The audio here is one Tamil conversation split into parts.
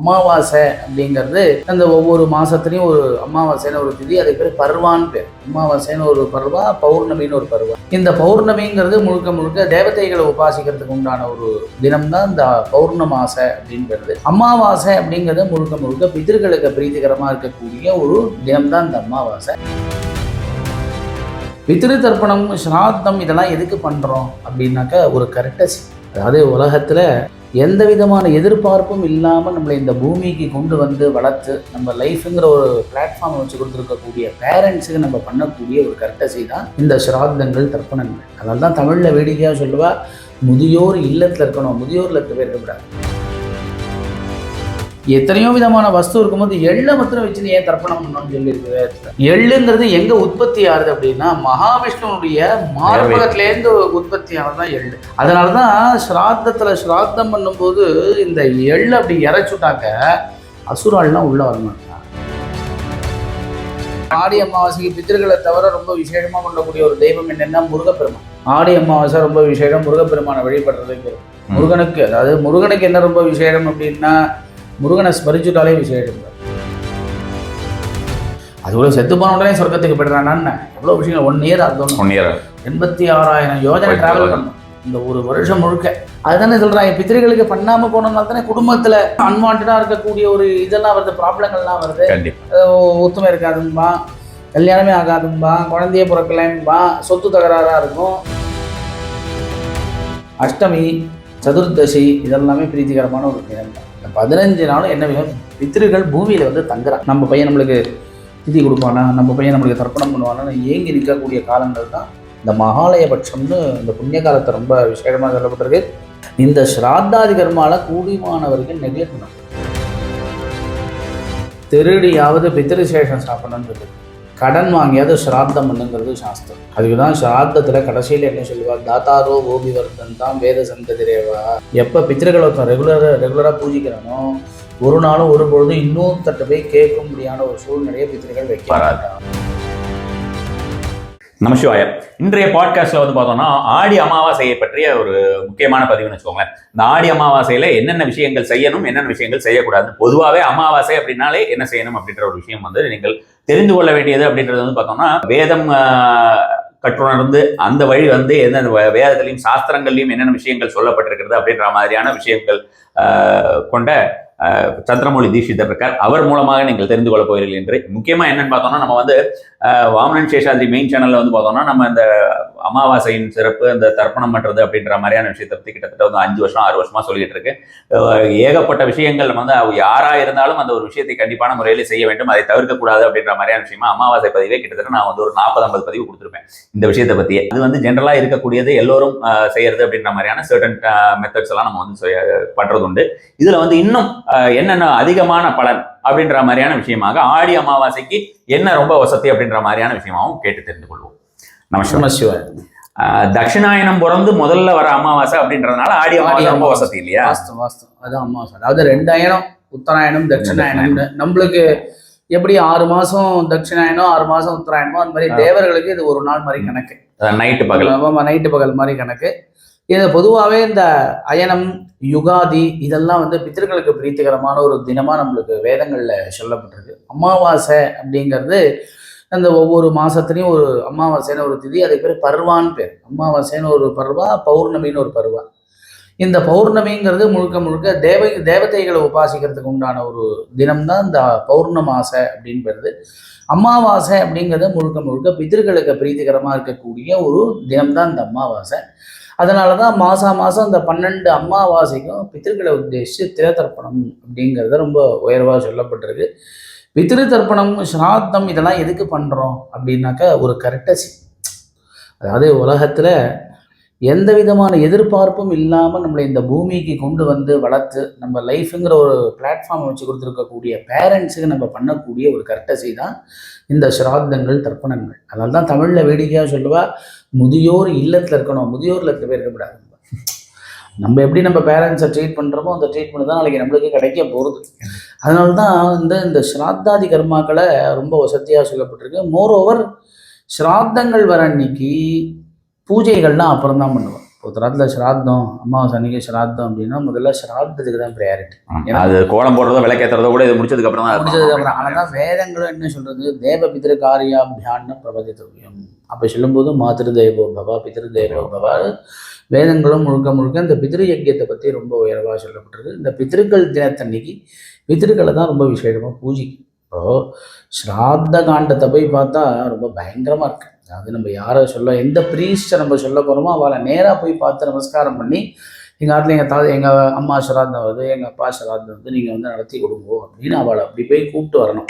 அமாவாசை அப்படிங்கிறது அந்த ஒவ்வொரு மாசத்துலயும் ஒரு அமாவாசைன்னு ஒரு திதி அதுக்கு பேர் பர்வான்னு பேர். அமாவாசைன்னு ஒரு பருவா பௌர்ணமின்னு ஒரு பருவா. இந்த பௌர்ணமிங்கிறது முழுக்க முழுக்க தேவதைகளை உபாசிக்கிறதுக்கு உண்டான ஒரு தினம் தான் இந்த பௌர்ணமாசை அப்படிங்கிறது. அமாவாசை அப்படிங்கிறது முழுக்க முழுக்க பிதர்களுக்கு பிரீதிகரமாக இருக்கக்கூடிய ஒரு தினம் தான் இந்த அமாவாசை. பித்ரு தர்ப்பணம் ஸ்ராத்தம் இதெல்லாம் எதுக்கு பண்ணுறோம் அப்படின்னாக்கா ஒரு கரெக்டாக அதாவது உலகத்தில் எந்த விதமான எதிர்பார்ப்பும் இல்லாமல் நம்மளை இந்த பூமிக்கு கொண்டு வந்து வளர்த்து நம்ம லைஃப்ங்கிற ஒரு பிளாட்ஃபார்ம் வச்சு கொடுத்துருக்கக்கூடிய பேரண்ட்ஸுக்கு நம்ம பண்ணக்கூடிய ஒரு கரெக்டசி தான் இந்த சிராதங்கள் தர்ப்பணங்கள். அதனால தான் தமிழில் வேடிக்கையாக சொல்லுவா முதியோர் இல்லத்தில் இருக்கணும் முதியோரில் இருக்க இருக்கக்கூடாது எத்தனையோ விதமான வஸ்து இருக்கும்போது எள்ளை மாத்திரம் வச்சு ஏன் தர்ப்பணம் பண்ணணும்னு சொல்லியிருக்கு எள்ளுங்கிறது எங்க உற்பத்தி ஆகுது அப்படின்னா மகாவிஷ்ணுனுடைய மார்பகத்திலேருந்து உற்பத்தி ஆனதுதான் எள்ளு. அதனாலதான் ஸ்ராத்தத்துல ஸ்ராத்தம் பண்ணும்போது இந்த எள்ளு அப்படி இறைச்சுட்டாக்க அசுரால்லாம் உள்ள வரணும் ஆடி அமாவாசைக்கு பித்திருக்களை தவிர ரொம்ப விசேஷமா கொண்டக்கூடிய ஒரு தெய்வம் என்னன்னா முருகப்பெருமான். ஆடி அமாவாசை ரொம்ப விசேஷம் முருகப்பெருமானை வழிபடுறதுக்கு முருகனுக்கு அதாவது முருகனுக்கு என்ன ரொம்ப விசேஷம் அப்படின்னா முருகனை ஸ்மரிச்சுட்டாலே. அது கூட செத்து போன உடனே சொர்க்கத்துக்கு போயிடுறானான்னு எவ்வளோ விஷயங்கள் ஒன் இயர் ஆகும் ஒன் இயர் எண்பத்தி ஆறாயிரம் யோஜனை டிராவல். பண்ணும் இந்த ஒரு வருஷம் முழுக்க. அதுதானே சொல்றாங்க பித்திரிகளுக்கு பண்ணாம போனதுனால தானே குடும்பத்துல அன்வான்டா இருக்கக்கூடிய ஒரு இதெல்லாம் வருது ப்ராப்ளங்கள்லாம் வருது. ஒத்துமை இருக்காதும்பா. கல்யாணமே ஆகாதும்பா. குழந்தையே பிறக்கலைம்பா சொத்து தகராறா இருக்கும். அஷ்டமி சதுர்தசி இதெல்லாமே பிரீத்திகரமான ஒரு இந்த பதினஞ்சு நாளும் என்ன வேணும் பித்திருக்கள் பூமியில் வந்து தங்குறான் நம்ம பையன் நம்மளுக்கு திதி கொடுப்பானா? நம்ம பையன் நம்மளுக்கு தர்ப்பணம் பண்ணுவானா ஏங்கி நிற்கக்கூடிய காலங்கள் தான் இந்த மகாலயபட்சம்னு இந்த புண்ணிய காலத்தை ரொம்ப விசேஷமாக சொல்லப்பட்டிருக்கு. இந்த ஸ்ராத்தாதி கர்மால கூடிமானவர்கள் நெக்லெக்ட் பண்ணணும். திருடியாவது பித்திருசேஷம் சாப்பிடணும்னு சொல்லி கடன் வாங்கியாவது சிராத்தம் பண்ணுங்கிறது சாஸ்திரம். அதுக்கு தான் சிராத்தத்தில் கடைசியில் என்ன சொல்லுவார் தாத்தாரோ கோபி வர்த்தன் தான் வேத சந்ததிரேவா எப்போ பித்திருக்களை ஒருத்தன் ரெகுலராக ரெகுலராக பூஜிக்கிறானோ ஒரு நாளும் ஒரு பொழுதும் இன்னும் தட்டு போய் கேட்க முடியாத ஒரு சூழ்நிலையை பித்திருக்கள் வைக்கிறாங்க நமசிவாய இன்றைய பாட்காஸ்ட்ல வந்து பார்த்தோம்னா ஆடி அமாவாசையை பற்றிய ஒரு முக்கியமான பதிவுன்னு வச்சுக்கோங்களேன். இந்த ஆடி அமாவாசையில என்னென்ன விஷயங்கள் செய்யணும் என்னென்ன விஷயங்கள் செய்யக்கூடாது பொதுவாகவே அமாவாசை அப்படின்னாலே என்ன செய்யணும் அப்படின்ற ஒரு விஷயம் வந்து நீங்கள் தெரிந்து கொள்ள வேண்டியது அப்படின்றது வந்து பார்த்தோம்னா வேதம் கற்றுணர்ந்து அந்த வழி வந்து எந்தெந்த வேதத்திலையும் சாஸ்திரங்கள்லையும் என்னென்ன விஷயங்கள் சொல்லப்பட்டிருக்கிறது அப்படின்ற மாதிரியான விஷயங்கள் கொண்ட சந்திரமௌழி சந்திரமௌலி தீட்சிதர் இருக்கார் அவர் மூலமாக நீங்கள் தெரிந்து கொள்ள போகிறீர்கள். என்று முக்கியமாக என்னன்னு பார்த்தோம்னா நம்ம வந்து வாமனன் சேஷாதிரி மெயின் சேனலில் வந்து பார்த்தோம்னா நம்ம இந்த அமாவாசையின் சிறப்பு அந்த தர்ப்பணம் பண்ணுறது அப்படின்ற மாதிரியான விஷயத்தை பற்றி கிட்டத்தட்ட வந்து அஞ்சு வருஷம் ஆறு வருஷமாக சொல்லிட்டு இருக்கு. ஏகப்பட்ட விஷயங்கள் வந்து யாராக இருந்தாலும் அந்த ஒரு விஷயத்தை கண்டிப்பான முறையில் செய்ய வேண்டும். அதை தவிர்க்கக்கூடாது அப்படின்ற மாதிரியான விஷயமா அமாவாசை பதிவே கிட்டத்தட்ட நான் வந்து ஒரு நாற்பது ஐம்பது பதிவு கொடுத்துருப்பேன் இந்த விஷயத்தை பற்றி அது வந்து ஜென்ரலாக இருக்கக்கூடியது எல்லோரும் செய்யறது அப்படின்ற மாதிரியான சர்டன் மெத்தட்ஸ் எல்லாம் நம்ம வந்து செய்ய- பண்றது உண்டு. இதில் வந்து இன்னும் என்னென்ன அதிகமான பலன் அப்படின்ற மாதிரியான விஷயமாக ஆடி அமாவாசைக்கு என்ன ரொம்ப வசதி அப்படின்ற மாதிரியான விஷயமாகவும் கேட்டு தெரிந்து கொள்வோம். ஆஹ் தட்சிணாயனம் பிறந்து முதல்ல வர அமாவாசை அப்படின்றதுனால ஆடி அமாவாசை ரொம்ப அமாவாசை. வசதி இல்லையா? வாஸ்தவம் வாஸ்தவம் அதான் அமாவாசை. அதாவது ரெண்டாயிரம் உத்தராயணம் தட்சிணாயணம்னு நம்மளுக்கு எப்படி ஆறு மாசம் தட்சிணாயனம் ஆறு மாசம் உத்தராயணமோ அந்த மாதிரி. தேவர்களுக்கு இது ஒரு நாள் மாதிரி கணக்கு. நைட்டு பகல். நைட்டு பகல் மாதிரி கணக்கு. இது பொதுவாகவே இந்த அயனம் யுகாதி இதெல்லாம் வந்து பித்தர்களுக்கு பிரீத்திகரமான ஒரு தினமா நம்மளுக்கு வேதங்கள்ல சொல்லப்பட்டிருக்கு. அமாவாசை அப்படிங்கிறது அந்த ஒவ்வொரு மாதத்துலேயும் ஒரு அமாவாசைன்னு ஒரு திதி அது பேர் பர்வான்னு பேர். அமாவாசைன்னு ஒரு பருவா பௌர்ணமின்னு ஒரு பருவா. இந்த பௌர்ணமிங்கிறது முழுக்க முழுக்க தேவ தேவதைகளை உபாசிக்கிறதுக்கு உண்டான ஒரு தினம் தான் இந்த பௌர்ணமாசை அப்படின்றது அமாவாசை அப்படிங்கிறது முழுக்க முழுக்க பிதர்களுக்கு பிரீத்திகரமாக இருக்கக்கூடிய ஒரு தினம் தான் இந்த அமாவாசை. அதனால தான் மாதம் மாதம் இந்த பன்னெண்டு அமாவாசைக்கும் பித்திருக்களை உத்தேசித்து திரதர்ப்பணம் அப்படிங்கிறது ரொம்ப உயர்வாக சொல்லப்பட்டிருக்கு. பித்திரு தர்ப்பணம் ஸ்ராத்தம் இதெல்லாம் எதுக்கு பண்ணுறோம் அப்படின்னாக்கா ஒரு கரெக்டசி. அதாவது உலகத்தில் எந்த விதமான எதிர்பார்ப்பும் இல்லாமல் நம்மளை இந்த பூமிக்கு கொண்டு வந்து வளர்த்து நம்ம லைஃப்புங்கிற ஒரு பிளாட்ஃபார்ம் வச்சு கொடுத்துருக்கக்கூடிய பேரண்ட்ஸுக்கு நம்ம பண்ணக்கூடிய ஒரு கரெக்டசி தான் இந்த ஸ்ராத்தங்கள் தர்ப்பணங்கள். அதனால தான் தமிழில் வேடிக்கையாக சொல்லுவா முதியோர் இல்லத்தில் இருக்கணும். முதியோர் இல்லத்தில் போய் இருக்கக்கூடாது? நம்ம எப்படி நம்ம பேரண்ட்ஸை ட்ரீட் பண்ணுறோமோ அந்த ட்ரீட்மெண்ட் தான் நாளைக்கு நம்மளுக்கு கிடைக்க போகிறது அதனால தான் இந்த இந்த ஸ்ராத்தாதி கர்மாக்களை ரொம்ப வசதியாக சொல்லப்பட்டிருக்கு. மோர் ஓவர் ஸ்ராத்தங்கள் வர அன்னைக்கு பூஜைகள்லாம் அப்புறம் தான் பண்ணுவோம். உத்தராத்துல ஸ்ராத்தம் அமாவாசை அன்னைக்கு ஸ்ராத்தம் அப்படின்னா முதல்ல ஸ்ராத்தத்துக்கு தான் ப்ரையாரிட்டி ஏன்னா- அது கோலம் போடுறதோ விளக்கேத்துறதோ கூட இது முடிச்சதுக்கு அப்புறம் தான் முடிஞ்சதுக்கு அப்புறம். ஆனால் வேதங்களும் என்ன சொல்றது? தேவ பிதிரு காரியாபியான்னு பிரபதித்தவியம் அப்போ சொல்லும்போது மாத்திரு தேவோ பவா பிதிரு தேவோ பவா. வேதங்களும் முழுக்க முழுக்க இந்த பிதிரு யஜ்யத்தை பற்றி ரொம்ப உயர்வாக சொல்லப்பட்டிருக்கு. இந்த பிதிருக்கள் தினத்தன்னைக்கு பித்திருக்களை தான் ரொம்ப விசேஷமாக பூஜிக்கும் இப்போ ஸ்ராத்த காண்டத்தை போய் பார்த்தா ரொம்ப பயங்கரமாக இருக்கு. அது நம்ம யாரை சொல்ல எந்த ப்ரீஸ்ட்டை நம்ம சொல்ல போகிறோமோ அவளை நேராக போய் பார்த்து நமஸ்காரம் பண்ணி எங்கள் ஆட்டில் எங்கள் தா எங்கள் அம்மா சிராதம் வருது எங்கள் அப்பா சிராதம் வந்து நீங்கள் வந்து நடத்தி கொடுங்கோ அப்படின்னு அவளை அப்படி போய் கூப்பிட்டு வரணும்.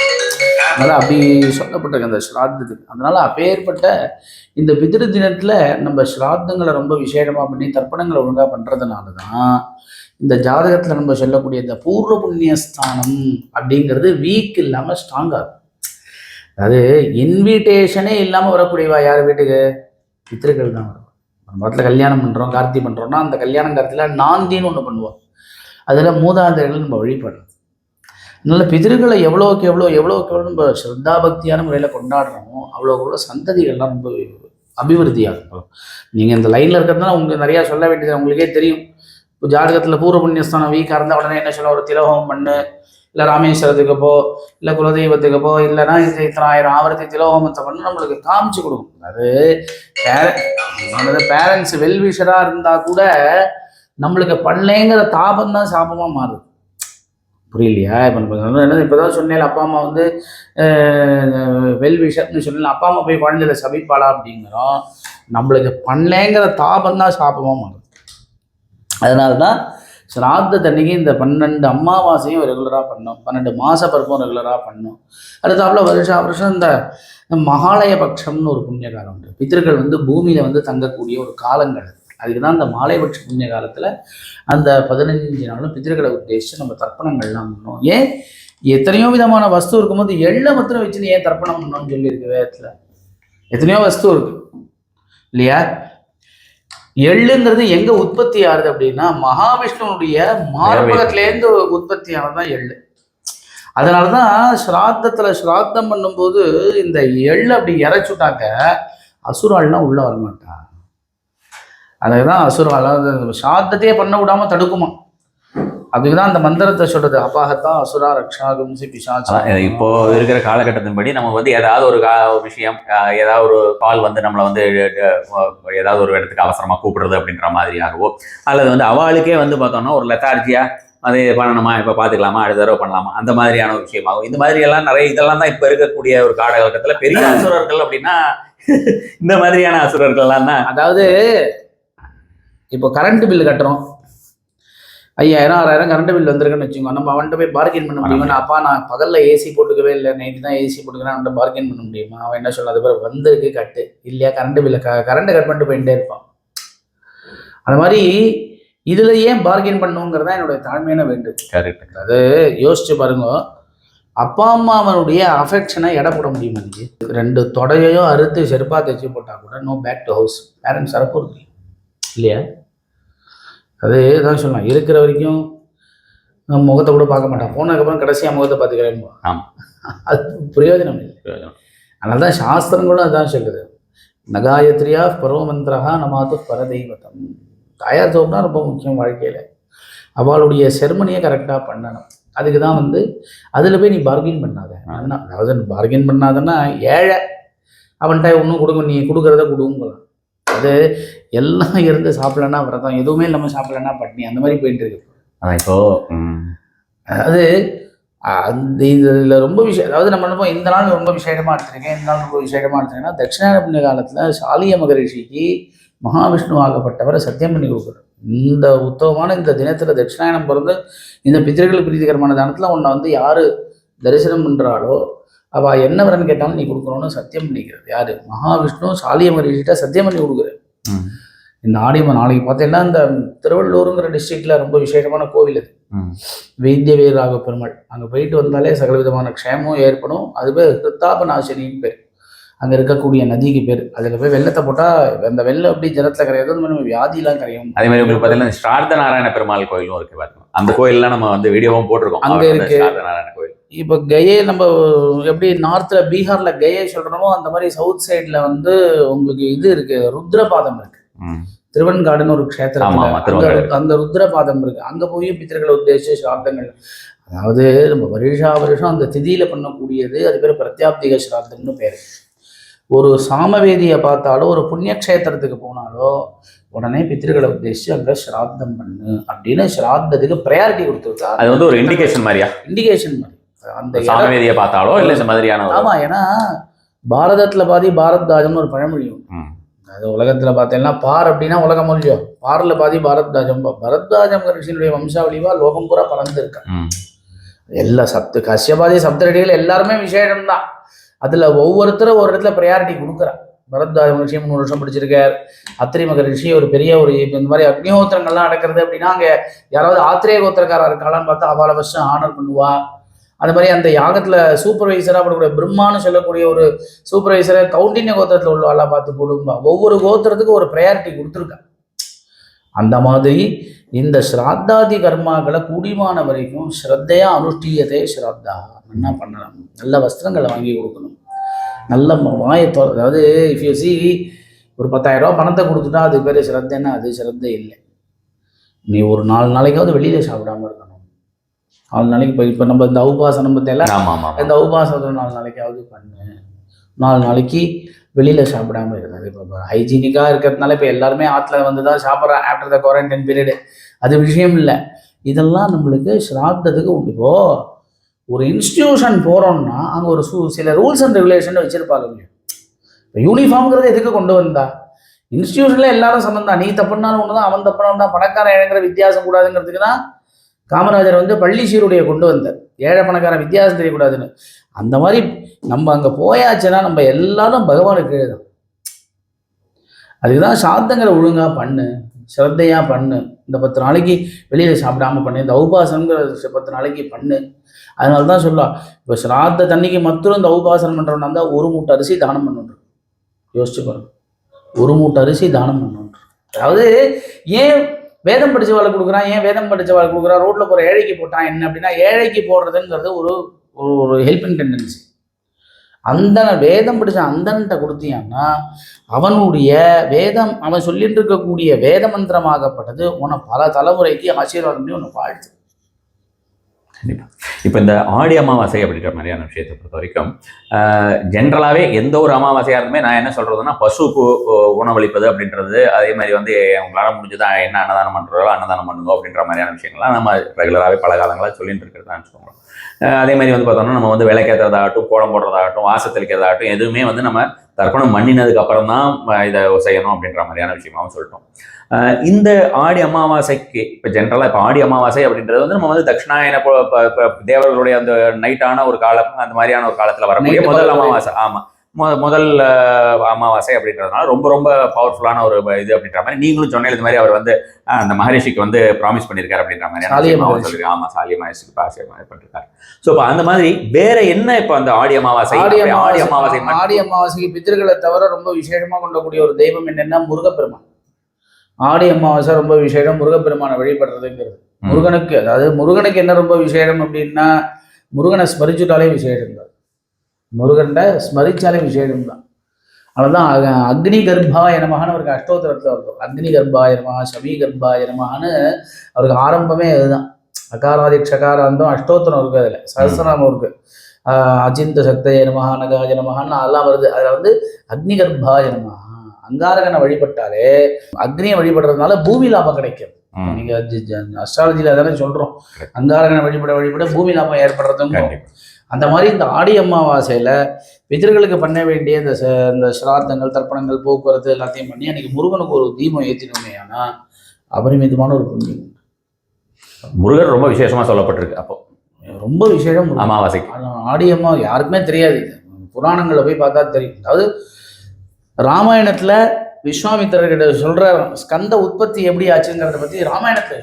அதனால் அப்படி சொல்லப்பட்டிருக்கு அந்த ஸ்ராத்தத்துக்கு. அதனால் அப்பேற்பட்ட இந்த பிதிரு தினத்தில் நம்ம ஸ்ராத்தங்களை ரொம்ப விசேடமாக பண்ணி தர்ப்பணங்களை ஒழுங்காக பண்ணுறதுனால தான் இந்த ஜாதகத்தில் நம்ம சொல்லக்கூடிய இந்த பூர்வ புண்ணிய ஸ்தானம் அப்படிங்கிறது வீக் இல்லாமல் ஸ்ட்ராங்காக அதாவது இன்விடேஷனே இல்லாமல் வரக்கூடியவா? யார் வீட்டுக்கு? பித்திருக்கள் தான் வரும் நம்ம இடத்துல கல்யாணம் பண்ணுறோம் கார்த்தி பண்ணுறோம்னா அந்த கல்யாணம் கார்த்தியில் நாந்தின்னு ஒன்று பண்ணுவோம். அதில் மூதாந்திரர்கள் நம்ம வழிபடுறது அதனால் பிதிர்களை எவ்வளோக்கு எவ்வளோ எவ்வளோக்கு எவ்வளோ நம்ம ஸ்ரத்தா பக்தியான முறையில் கொண்டாடுறோமோ அவ்வளோக்கு எவ்வளோ சந்ததிகள்லாம் ரொம்ப அபிவிருத்தியாகும். நீங்கள் இந்த லைனில் இருக்கிறதுனால உங்களுக்கு நிறையா சொல்ல வேண்டியது உங்களுக்கே தெரியும். இப்போ ஜாதகத்தில் பூர்வ புண்ணியஸ்தானம் வீக்காக இருந்தால் உடனே என்ன சொல்ல ஒரு திலோகம் பண்ணு. இல்லை ராமேஸ்வரத்துக்கு போ இல்லை குலதெய்வத்துக்கு போ இல்லைன்னா இது இத்தனை ஆயிரம் ஆவரத்தை திலோகமத்தை பண்ணு நம்மளுக்கு காமிச்சு கொடுக்கும். அது பேரண்ட்ஸ் வெல்விஷராக இருந்தால் கூட நம்மளுக்கு பண்ணலைங்கிற தாபம் தான் சாபமாக மாறுது. புரியலையா? இப்போ நம்ம என்ன இப்போ தான் சொன்னேன் அப்பா அம்மா வந்து வெல்விஷர்னு சொன்னேன் அப்பா அம்மா போய் குழந்தையில சபிப்பாளா அப்படிங்கிறோம். நம்மளுக்கு பண்ணலைங்கிற தாபம் தான் சாபமாக மாறுது. அதனால தான் தண்ணிக்கு இந்த பன்னெண்டு அமாவாசையும் ரெகுலராக பண்ணோம். பன்னெண்டு மாச பருப்பும் ரெகுலராக பண்ணோம். அடுத்தாப்புல வருஷா வருஷம் இந்த மகாலய பட்சம்னு ஒரு புண்ணிய காலம் உண்டு. பித்திருக்கள் வந்து பூமியில் வந்து தங்கக்கூடிய ஒரு காலங்கள். அதுக்கு தான் அந்த மாலைபட்ச புண்ணிய காலத்தில் அந்த பதினஞ்சு நாளும் பித்திருக்களை உத்தேசித்து நம்ம தர்ப்பணங்கள்லாம் பண்ணோம் ஏன்? எத்தனையோ விதமான வஸ்து இருக்கும்போது எள்ளை மாத்திரம் வச்சு ஏன் தர்ப்பணம் பண்ணணும்னு சொல்லியிருக்கு வேதத்தில். எத்தனையோ வஸ்து இருக்கு. இல்லையா? எள்ளுங்கிறது எங்க உற்பத்தி ஆகுது அப்படின்னா மகாவிஷ்ணுனுடைய மார்பகத்திலேருந்து உற்பத்தி ஆனதுதான் எள்ளு. அதனாலதான் ஸ்ராத்தத்துல ஸ்ராத்தம் பண்ணும்போது இந்த எள்ளு அப்படி இறைச்சுட்டாங்க அசுராள்லாம் உள்ள வரமாட்டான் அதுதான் அசுரால் அதாவது ஸ்ராத்தத்தையே பண்ண விடாம தடுக்குமா அதுக்குதான் அந்த மந்திரத்தை சொல்றது. அபாகத்தான் அசுரா ரக்ஷாகும்சி பிசாச்சா. இப்போ இருக்கிற காலகட்டத்தின்படி நம்ம வந்து ஏதாவது ஒரு விஷயம் ஏதாவது ஒரு கால் வந்து நம்மளை வந்து ஏதாவது ஒரு இடத்துக்கு அவசரமா கூப்பிடுறது அப்படின்ற மாதிரியாகவோ அல்லது வந்து அவளுக்கே வந்து பார்த்தோம்னா ஒரு லெத்தார்ஜியா அது பண்ணணுமா இப்போ பார்த்துக்கலாமா அடுத்த தடவை பண்ணலாமா அந்த மாதிரியான ஒரு விஷயமாகும். இந்த மாதிரி எல்லாம் நிறைய இதெல்லாம் தான் இப்போ இருக்கக்கூடிய ஒரு காலகட்டத்துல பெரிய அசுரர்கள் அப்படின்னா இந்த மாதிரியான அசுரர்கள்லாம் தான். அதாவது இப்போ கரண்ட் பில் கட்டுறோம். ஐயாயிரம் ஆறாயிரம் கரண்ட் பில் வந்திருக்குன்னு வச்சுக்கோங்க. நம்ம அவன்கிட்ட போய் பார்கெயின் பண்ண முடியுமா? அப்பா நான் பகல்ல ஏசி போட்டுக்கவே இல்லை. நைட்டு தான் ஏசி போட்டுக்கிறேன். அவன்கிட்ட பார்கெயின் பண்ண முடியுமா? அவன் என்ன சொல்ல அது பேர் வந்திருக்கு கட்டு இல்லையா கரண்ட் பில்லை க கரண்ட் கட் பண்ணிட்டு போயிட்டே இருப்பான். அது மாதிரி இதுல ஏன் பார்கெயின் பண்ணுங்கிறதா என்னுடைய தாழ்மையான வேண்டுகோள். கரெக்ட் அது யோசிச்சு பாருங்க. அப்பா அம்மாவனுடைய அஃபெக்ஷனை எடை போட முடியுமா நீங்க? ரெண்டு தொடையையும் அறுத்து செருப்பா தைச்சு போட்டா கூட no back to house parents அறப்போறது இல்லையா? அது தான் சொல்லலாம் இருக்கிற வரைக்கும் முகத்தை கூட பார்க்க மாட்டான். போனதுக்கப்புறம் கடைசியாக முகத்தை பார்த்துக்கிறேன் ஆமா. அது பிரயோஜனம் இல்லை. அதனால தான் சாஸ்திரங்களும் அதான் சொல்லுது. நகாயத்ரியா பரவமந்திரா நமாத்து பரதெய்வத்தம் தாயார் தோப்புனா ரொம்ப முக்கியம் வாழ்க்கையில். அவளுடைய செர்மனியை கரெக்டாக பண்ணணும். அதுக்கு தான் வந்து அதில் போய் நீ பார்கெயின் பண்ணாத. அதாவது பார்கெயின் பண்ணாதன்னா ஏழை. அவன்கிட்ட ஒன்றும் கொடுக்க நீ கொடுக்குறத கொடுங்கலாம். அது எல்லாம் இருந்து சாப்பிடலன்னா விரதம் எதுவுமே இல்லாமல் சாப்பிடலன்னா பட்னி அந்த மாதிரி போயிட்டு இருக்கு. அதான் இப்போ அதாவது அந்த இதில் ரொம்ப விஷயம் அதாவது நம்ம என்ன இந்த நாள் ரொம்ப விசேஷமாக எடுத்துருக்கேன் இந்த நாள் ரொம்ப விசேஷமாக எடுத்துருக்கேன்னா தட்சிணாயன புண்ணிய காலத்தில் சாலிய மகரிஷிக்கு மகாவிஷ்ணு ஆகப்பட்டவரை சத்தியம் பண்ணி கொடுக்குறாரு இந்த உத்தமமான இந்த தினத்தில் தட்சிணாயனம் பிறந்து இந்த பித்திரைகள் பிரீதிகரமான தானத்தில் உன்னை வந்து யார் தரிசனம் பண்ணுறாளோ அவள் என்ன வரன்னு கேட்டாலும் நீ கொடுக்கணும்னு சத்தியம் பண்ணிக்கிறது. யார்? மகாவிஷ்ணு சாலிய மகரிஷிட்ட சத்தியம் பண்ணி கொடுக்குறாரு. ம், இந்த ஆடியம்மன் நாளைக்கு பார்த்தீங்கன்னா இந்த திருவள்ளூருங்கிற டிஸ்ட்ரிக்ட்ல ரொம்ப விசேஷமான கோவில் அது. வைத்திய வீரராக பெருமாள் அங்கே போயிட்டு வந்தாலே சகல விதமான க்ஷேமம் ஏற்படும். அது பேர் கிருத்தாப நாசினின்னு பேர். அங்கே இருக்கக்கூடிய நதிக்கு பேர். அதில் போய் வெள்ளத்தை போட்டால் அந்த வெள்ளம் எப்படி ஜலத்தில் கரையாது அந்த மாதிரி வியாதிலாம் கரையும். அதே மாதிரி உங்களுக்கு பார்த்தீங்கன்னா ஸ்ரார்த்த நாராயண பெருமாள் கோயிலும் இருக்கு பாருங்க. அந்த கோயில்லாம் நம்ம வந்து வீடியோவும் போட்டிருக்கோம். அங்க இருக்கு. இப்போ கயே நம்ம எப்படி நார்த்தில் பீகாரில் கயே சொல்கிறோமோ அந்த மாதிரி சவுத் சைடில் வந்து உங்களுக்கு இது இருக்குது ருத்ரபாதம் இருக்குது திருவன்காடுன்னு ஒரு க்ஷேத்திரம். அந்த ருத்ரபாதம் இருக்கு. அங்க போய் பித்திருக்களை உத்தேசிச்சு சிராத்தங்கள் அதாவது நம்ம வருஷா வருஷம் அந்த திதியில பண்ணக்கூடியது அது பேர் பிரத்யாப்திக சிராத்தம்னு பேர். ஒரு சாமவேதியை பார்த்தாலோ ஒரு புண்ணிய க்ஷேத்திரத்துக்கு போனாலோ உடனே பித்திருக்களை உத்தேசிச்சு அங்க சிராத்தம் பண்ணு அப்படின்னு சிராத்தத்துக்கு ப்ரையாரிட்டி கொடுத்துருக்கா அது வந்து ஒரு இண்டிகேஷன் மாதிரியா? இண்டிகேஷன் மாதிரி. அந்த சாமவேதியை பார்த்தாலோ இல்ல இந்த மாதிரியான ஒரு- ஆமா ஏன்னா பாரதத்துல பாதி பாரத்வாஜம்னு ஒரு பழமொழி. அது உலகத்துல பார்த்தீங்கன்னா பார் அப்படின்னா உலகம் இல்லையோ. பார்ல பாதி பாரத்வாஜம். பரத்வாஜம் ரிஷியினுடைய வம்சாவளிவா லோகம் பூரா பறந்து இருக்கா ம். எல்லா சப்த கஷ்யபாதி சப்தரடிகள் எல்லாருமே விசேஷம் தான் அதுல ஒவ்வொருத்தரும் ஒரு இடத்துல ப்ரையாரிட்டி கொடுக்குறா. பரத்வாஜ ரிஷி மூணு வருஷம் படிச்சிருக்கார். அத்திரி மகர் ரிஷி ஒரு பெரிய ஒரு இந்த மாதிரி அக்னிஹோத்திரங்கள்லாம் நடக்கிறது அப்படின்னா அங்க யாராவது ஆத்திரேய கோத்திரக்காரா இருக்காளான்னு பார்த்தா அவளை ஃபர்ஸ்ட் ஆனர் பண்ணுவா. அந்த மாதிரி அந்த யாகத்தில் சூப்பர்வைசராக பண்ணக்கூடிய பிரம்மான்னு சொல்லக்கூடிய ஒரு சூப்பர்வைசரை கவுண்டின்ய உள்ள அள பார்த்து கொடுப்பா ஒவ்வொரு கோத்திரத்துக்கும் ஒரு ப்ரையாரிட்டி கொடுத்துருக்கா. அந்த மாதிரி இந்த ஸ்ராத்தாதி கர்மாக்களை கூடிமான வரைக்கும் ஸ்ரத்தையாக அனுஷ்டியதே ஸ்ராத்தா. என்ன பண்ணலாம்? நல்ல வஸ்திரங்களை வாங்கி கொடுக்கணும். நல்ல ம- அதாவது இஃப் யூ சி ஒரு பத்தாயிரம் பணத்தை கொடுத்துட்டா அது பேர் ஸ்ரத்தைன்னா அது ஸ்ரத்தை இல்லை. நீ ஒரு நாலு நாளைக்காவது வெளியில் சாப்பிடாம இருக்கணும் நாலு நாளைக்கு இப்போ இப்போ நம்ம இந்த உபாசனம் ஆமா. இந்த உபாசனம் நாலு நாளைக்காவது பண்ணு. நாலு நாளைக்கு வெளியில சாப்பிடாம இருந்தது. இப்போ ஹைஜீனிக்காக இருக்கிறதுனால இப்போ எல்லாருமே ஆற்றுல வந்து தான் சாப்பிட்றேன் ஆஃப்டர் த குவாரண்டைன் பீரியடு அது விஷயம் இல்லை. இதெல்லாம் நம்மளுக்கு ஸ்ராத்தத்துக்கு. இப்போ ஒரு இன்ஸ்டிடியூஷன் போகிறோம்னா அங்கே ஒரு சு சில ரூல்ஸ் அண்ட் ரெகுலேஷன் வச்சிருப்பாங்க. இப்போ யூனிஃபார்ம்ங்கிறது எதுக்கு கொண்டு வந்தா? இன்ஸ்டிடியூஷனில் எல்லாரும் சமந்தான் நீ தப்புனாலும் ஒன்று தான் அவன் தப்புனாலும் தான். பணக்காரன் ஏழைங்கிற வித்தியாசம் கூடாதுங்கிறதுக்கு தான் காமராஜர் வந்து பள்ளி சீருடைய கொண்டு வந்தார். ஏழை பணக்காரன் வித்தியாசம் தெரியக்கூடாதுன்னு. அந்த மாதிரி நம்ம அங்கே போயாச்சுன்னா நம்ம எல்லாரும் பகவானுக்கு கீழே தான். அதுக்கு தான் சாத்தங்களை ஒழுங்காக பண்ணு சிரத்தையாக பண்ணு. இந்த பத்து நாளைக்கு வெளியில் சாப்பிடாம பண்ணு இந்த உபாசனங்கிற ச- பத்து நாளைக்கு பண்ணு. அதனால தான் சொல்லலாம் இப்போ சிராத்த தண்ணிக்கு மட்டும் இந்த உபாசனம் பண்ணுறவனா இருந்தால் ஒரு மூட்டை அரிசி தானம் பண்ணுன்ற யோசிச்சு பாருங்க. ஒரு மூட்டை அரிசி தானம் பண்ணுன்ற அதாவது ஏன் வேதம் படிச்ச கொடுக்குறான் ஏன் வேதம் படித்த வாழ்க்கை கொடுக்குறான் ரோட்டில் போற ஏழைக்கு போட்டான் என்ன அப்படின்னா ஏழைக்கு போடுறதுங்கிறது ஒரு ஒரு ஒரு ஹெல்பிங் டெண்டன்சி அந்த வேதம் படித்த அந்தன்ட்ட கொடுத்தீங்கன்னா அவனுடைய வேதம் அவன் சொல்லிட்டு இருக்கக்கூடிய வேத மந்திரமாகப்பட்டது உன்னை பல தலைமுறைக்கு ஆசீர்வாதம் பண்ணி உன்னை வாழ்த்து. இப்போ இந்த ஆடி அமாவாசை அப்படின்ற மாதிரியான விஷயத்தை பொறுத்த வரைக்கும் ஜென்ரலாகவே எந்த ஒரு அமாவாசையாக இருந்துமே நான் என்ன சொல்கிறதுனா பசுக்கு உணவளிப்பது அப்படின்றது அதே மாதிரி வந்து உங்களால் முடிஞ்சதா என்ன அன்னதானம் பண்ணுறதோ அன்னதானம் பண்ணுங்க அப்படின்ற மாதிரியான விஷயங்கள்லாம் நம்ம ரெகுலராகவே பல காலங்களாக சொல்லிட்டு இருக்கிறதா வச்சுக்கோங்க அதே மாதிரி வந்து பார்த்தோம்னா நம்ம வந்து விளக்கேற்றதாகட்டும் கோலம் போடுறதாகட்டும் வாசத்தளிக்கிறதாகட்டும் எதுவுமே வந்து நம்ம தர்ப்பணம் பண்ணினதுக்கு அப்புறம் தான் இதை செய்யணும் அப்படின்ற மாதிரியான விஷயமாவும் சொல்லிட்டோம். இந்த ஆடி அமாவாசைக்கு இப்போ ஜென்ரலாக இப்போ ஆடி அமாவாசை அப்படின்றது வந்து நம்ம வந்து தட்சிணாயன தேவர்களுடைய அந்த நைட்டான ஒரு காலம் அந்த மாதிரியான ஒரு காலத்தில் வரக்கூடிய முதல் அமாவாசை. ஆமாம் மொ முதல் அமாவாசை அப்படின்றதுனால ரொம்ப ரொம்ப பவர்ஃபுல்லான ஒரு இது அப்படின்ற மாதிரி நீங்களும் சொன்னது இது மாதிரி அவர் வந்து அந்த மகரிஷிக்கு வந்து ப்ராமிஸ் பண்ணியிருக்காரு அப்படின்ற மாதிரி. சொல்லியிருக்காரு ஆமாம் சாலிய மகரிஷிக்கு பாசி பண்ணிருக்காரு. ஸோ இப்போ அந்த மாதிரி வேற என்ன இப்போ அந்த ஆடி அமாவாசை? ஆடி ஆடி அமாவாசை ஆடி அமாவாசைக்கு பித்திருக்களை தவிர ரொம்ப விசேஷமா கொண்டக்கூடிய ஒரு தெய்வம் என்னன்னா முருகப்பெருமான். ஆடி அமாவாசை ரொம்ப விசேஷம் முருகப்பெருமானை வழிபடுறதுங்கிறது. முருகனுக்கு அதாவது முருகனுக்கு என்ன ரொம்ப விசேஷம் அப்படின்னா முருகனை ஸ்மரிச்சுட்டாலே விசேஷம் முருகன்ட ஸ்மரிச்சாலே விசேஷம் தான் அக- அக்னி கர்ப்பாய நமகான்னு அவருக்கு அஷ்டோத்தரத்தில் இருக்கும். அக்னி கர்ப்பாய நமகா சமீ கர்ப்பாய நமகான்னு அவருக்கு ஆரம்பமே அதுதான். அகாராதி க்ஷகாராந்தம் அஷ்டோத்தரம் இருக்கு அதில். சஹசிரநாமம் இருக்கு. ஆஹ் அச்சிந்த சக்தய நமஹா நகாய நமஹான்னு அதெல்லாம் வருது. அதில் வந்து அக்னி கர்ப்பாய நமஹா. அங்காரகனை வழிபட்டாலே அக்னியை வழிபடுறதுனால பூமி லாபம் கிடைக்கும். நீங்க அஸ்ட்ராலஜியில் தானே சொல்றோம். அங்காரகனை வழிபட வழிபட பூமி லாபம் ஏற்படுறதும் அந்த மாதிரி இந்த ஆடி அமாவாசையில பிதர்களுக்கு பண்ண வேண்டிய இந்த ச- இந்த சிராத்தங்கள் தர்ப்பணங்கள் போக்குவரத்து எல்லாத்தையும் பண்ணி அன்னைக்கு முருகனுக்கு ஒரு தீபம் ஏற்றினோமே ஆனா அபரிமிதமான ஒரு புண்ணியம் முருகர் ரொம்ப விசேஷமா சொல்லப்பட்டிருக்கு அப்போ ரொம்ப விசேஷம். அமாவாசைக்கு ஆனா ஆடி அம்மா யாருக்குமே தெரியாது இது. புராணங்களை போய் பார்த்தா தெரியும் அதாவது ராமாயணத்துல விஸ்வாமித்திரர்கிட்ட சொல்ற ஸ்கந்த உற்பத்தி எப்படி ஆச்சுங்கிறத பத்தி ராமாயணத்துல.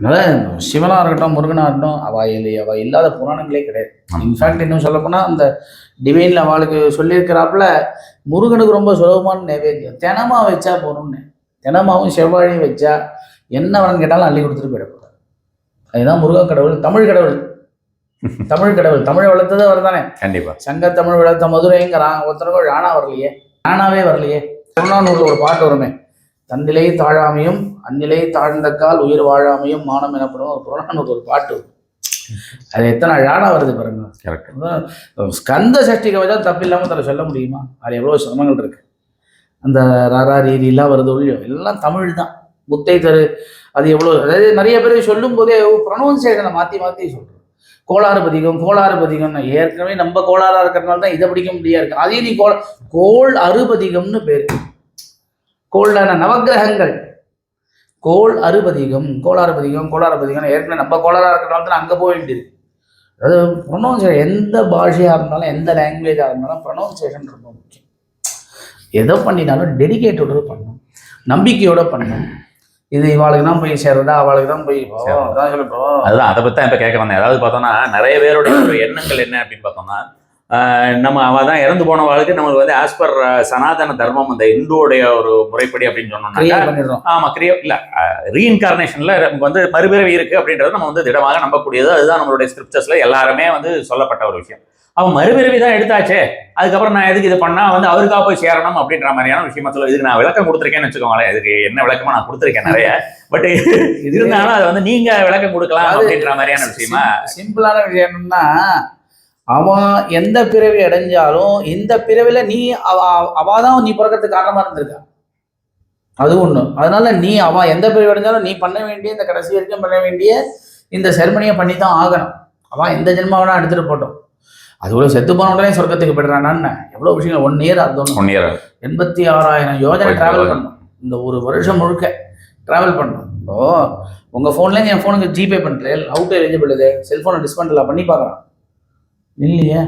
அதனால சிவனா இருக்கட்டும் முருகனா இருக்கட்டும் அவ இல்லை அவ இல்லாத புராணங்களே கிடையாது. இன்ஃபேக்ட் இன்னும் சொல்ல போனா அந்த டிவைன்ல அவளுக்கு சொல்லியிருக்கிறாப்புல முருகனுக்கு ரொம்ப சுலபமான நைவேத்தியம். தினமா வச்சா போகணும்னு தினமாவும் செவ்வாழையும் வச்சா என்ன வரன்னு கேட்டாலும் அள்ளி கொடுத்துட்டு போயிடக்கூடாது அதுதான் முருகன் கடவுள் தமிழ் கடவுள். தமிழ் கடவுள். தமிழ் வளர்த்தது அவர் தானே. கண்டிப்பா. சங்க தமிழ் வளர்த்த மதுரைங்கிறான். ஒருத்தருக்கும் ராணா வரலையே. ராணாவே வரலையே. புறநானூர்ல ஒரு பாட்டு வருமே. தன்னிலை தாழாமையும் அந்நிலை தாழ்ந்தக்கால் உயிர் வாழாமையும் மானம் எனப்படும் ஒரு புராணம் ஒரு பாட்டு. அது எத்தனை அழகான வருது பாருங்க. கரெக்ட் ஸ்கந்த சஷ்டி கவச்சா தப்பு இல்லாமல் தலை சொல்ல முடியுமா? அது எவ்வளோ சிரமங்கள் இருக்கு. அந்த ராரா ரீதியெல்லாம் வருது ஒழியோ. எல்லாம் தமிழ் தான். முத்தை தரு அது எவ்வளோ அதாவது நிறைய பேர் சொல்லும் போதே ப்ரொனவுன்சியேஷனை மாற்றி மாற்றி சொல்கிறோம் கோளாறு பதிகம் கோளாறு பதிகம்னு ஏற்கனவே நம்ம கோளாறாக இருக்கிறதுனால தான் இதை படிக்க முடியாது. இருக்கு அதையும் நீ கோள் கோள் அறுபதிகம்னு பேர். கோளான நவக்கிரகங்கள். கோள் அறுபதிகம் கோளாறு பதிகம் கோளாறு பதிகம் ஏற்கனவே நம்ம கோளாறாக இருக்கிறனால தான் அங்கே போக வேண்டியது. அதாவது ப்ரொனவுன்சியேஷன் எந்த பாஷையாக இருந்தாலும் எந்த லாங்குவேஜாக இருந்தாலும் ப்ரொனவுன்சியேஷன் ரொம்ப முக்கியம். எதை பண்ணினாலும் டெடிகேட்டோட பண்ணணும் நம்பிக்கையோட பண்ணணும் இது இவாளுக்கு தான் போய் சேர்றதா அவளுக்கு தான் போய். அதான் அதை பத்தி தான் இப்ப கேட்க வந்தேன். அதாவது பார்த்தோம்னா நிறைய பேருடைய ஒரு எண்ணங்கள் என்ன அப்படின்னு பார்த்தோம்னா நம்ம அவ தான் இறந்து போனவளுக்கு நமக்கு வந்து ஆஸ் பர் சனாதன தர்மம் இந்த இந்துவோடைய ஒரு முறைப்படி அப்படின்னு சொன்னோம்னா ஆமா கிரியா இல்ல ரீஇன்கார்னேஷன்ல நமக்கு வந்து மறுபிறவி இருக்கு அப்படின்றது நம்ம வந்து திடமாக நம்பக்கூடியது. அதுதான் நம்மளுடைய ஸ்கிரிப்சர்ஸ்ல எல்லாருமே வந்து சொல்லப்பட்ட ஒரு விஷயம். அவன் மறுபிறவி தான் எடுத்தாச்சே அதுக்கப்புறம் நான் எதுக்கு இது பண்ணா வந்து அவருக்கா போய் சேரணும் அப்படின்ற மாதிரியான விஷயமா சொல்ல இதுக்கு நான் விளக்கம் கொடுத்துருக்கேன்னு வச்சுக்கோங்களேன். இதுக்கு என்ன விளக்கமா நான் கொடுத்துருக்கேன் நிறைய. பட் இருந்தாலும் அதை வந்து நீங்க விளக்கம் கொடுக்கலாம் அப்படின்ற மாதிரியான விஷயமா சிம்பிளான விஷயம் என்னன்னா அவன் எந்த பிறவி அடைஞ்சாலும் இந்த பிறவில நீ அவ தான் நீ பிறக்கிறதுக்கு காரணமா இருந்திருக்கா. அது ஒண்ணு. அதனால நீ அவன் எந்த பிறவி அடைஞ்சாலும் நீ பண்ண வேண்டிய இந்த கடைசி வரைக்கும் பண்ண வேண்டிய இந்த செரமனியை பண்ணி தான் ஆகணும். அவன் எந்த ஜென்மாவனா எடுத்துட்டு போட்டோம். அதுக்குள்ள செத்து போன உடனே சொர்க்கத்துக்கு போயிடுறான்னு எவ்வளவு விஷயங்கள்? ஒன் இயர் அது ஒன்று ஒன் இயர் எண்பத்தி ஆறாயிரம் யோஜனை டிராவல். பண்ணணும். இந்த ஒரு வருஷம் முழுக்க டிராவல் பண்ணணும். இப்போ உங்கள் ஃபோன்லேருந்து என் ஃபோனுக்கு ஜிபே பண்ணுறேன் அவுட் எலிஜிபிள் இது செல்ஃபோனை டிஸ்கவுண்ட்ல பண்ணி பார்க்குறான். இல்லையே?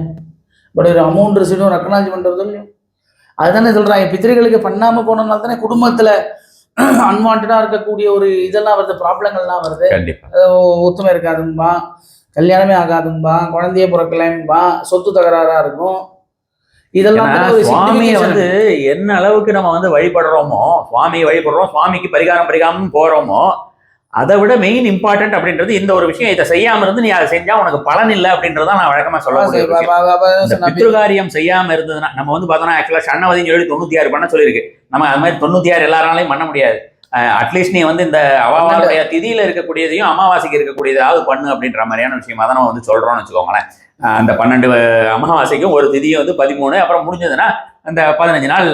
பட் ஒரு அமௌண்ட் ரிசீவும் ரெக்கனாலஜ் பண்ணுறது இல்லையோ? அதுதானே சொல்கிறாங்க பித்திரிகளுக்கு பண்ணாமல் போனதுனால தானே குடும்பத்தில் அன்வான்டாக இருக்கக்கூடிய ஒரு இதெல்லாம் வருது ப்ராப்ளங்கள்லாம் வருது. ஒத்துமை இருக்காதும்பா. கல்யாணமே ஆகாதும்பா. குழந்தையே பிறக்கலைம்பா சொத்து தகராறா இருக்கும். இதெல்லாம் சுவாமியை. வந்து என்ன அளவுக்கு நம்ம வந்து வழிபடுறோமோ சுவாமியை வழிபடுறோம் சுவாமிக்கு பரிகாரம் பரிகாரம் போறோமோ அதை விட மெயின் இம்பார்ட்டன்ட் அப்படின்றது இந்த ஒரு விஷயம். இதை செய்யாம இருந்து நீ அதை செஞ்சா உனக்கு பலன் இல்லை அப்படின்றத நான் வழக்கமா சொன்ன பித்ருகாரியம் செய்யாம இருந்ததுன்னா நம்ம வந்து பார்த்தோம்னா ஆக்சுவலா சன்னவதின்னு சொல்லி தொண்ணூத்தி ஆறு பண்ண சொல்லியிருக்கு. நம்ம அது மாதிரி தொண்ணூத்தி ஆறு எல்லாராலையும் பண்ண முடியாது. அட்லீஸ்ட் நீ வந்து இந்த அவாவாளுடைய திதியில இருக்கக்கூடியதையும் அமாவாசைக்கு இருக்கக்கூடியதாவது பண்ணு அப்படின்ற மாதிரியான விஷயமா தான் நம்ம வந்து சொல்றோம்னு வச்சுக்கோங்களேன். அந்த பன்னெண்டு அமாவாசைக்கும் ஒரு திதியை வந்து பதிமூணு அப்புறம் முடிஞ்சதுன்னா அந்த பதினஞ்சு நாள்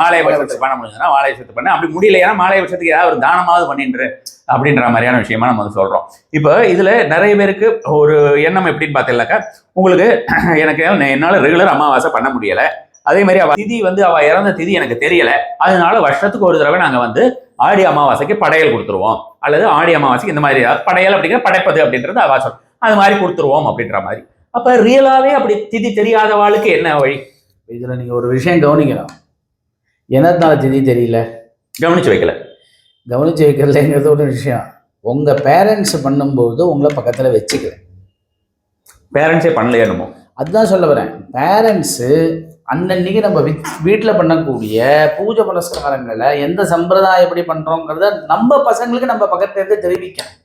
மாலை பட்சத்துக்கு பண்ண முடிஞ்சதுன்னா மாலை பட்சத்துக்கு பண்ணு. அப்படி முடியலையா? மாலை பட்சத்துக்கு ஏதாவது ஒரு தானமாவது பண்ணின்று அப்படின்ற மாதிரியான விஷயமா நம்ம வந்து சொல்றோம். இப்போ இதுல நிறைய பேருக்கு ஒரு எண்ணம் எப்படின்னு பார்த்தீங்கன்னாக்கா உங்களுக்கு எனக்கு என்னால ரெகுலர் அமாவாசை பண்ண முடியல. அதே மாதிரி அவ திதி வந்து அவ இறந்த திதி எனக்கு தெரியல. அதனால வருஷத்துக்கு ஒரு தடவை நாங்க வந்து ஆடி அமாவாசைக்கு படையல் கொடுத்துருவோம். அல்லது ஆடி அமாவாசைக்கு இந்த மாதிரி படையல் அப்படிங்கிற படைப்பது அப்படின்றது அவ சொல் அது மாதிரி கொடுத்துருவோம் அப்படின்ற மாதிரி. அப்ப ரியலாவே அப்படி திதி தெரியாதவாளுக்கு என்ன வழி? இதுல நீங்க ஒரு விஷயம் கவனிக்கணும். என்னத்தால திதி தெரியல. கவனிச்சு வைக்கல. கவனிச்சு வைக்கிறதுங்கிறது ஒரு விஷயம். உங்க பேரண்ட்ஸ் பண்ணும்போது உங்களை பக்கத்துல வச்சுக்கல. பேரண்ட்ஸே பண்ணலையா அதுதான் சொல்ல வரேன். பேரண்ட்ஸு அன்னன்னைக்கு நம்ம வீட்டில் பண்ணக்கூடிய பூஜை புனஸ்காரங்களை எந்த சம்பிரதாயம் பண்றோங்கிறத நம்ம பசங்களுக்கு நம்ம பக்கத்துல இருந்து தெரிவிக்கணும்.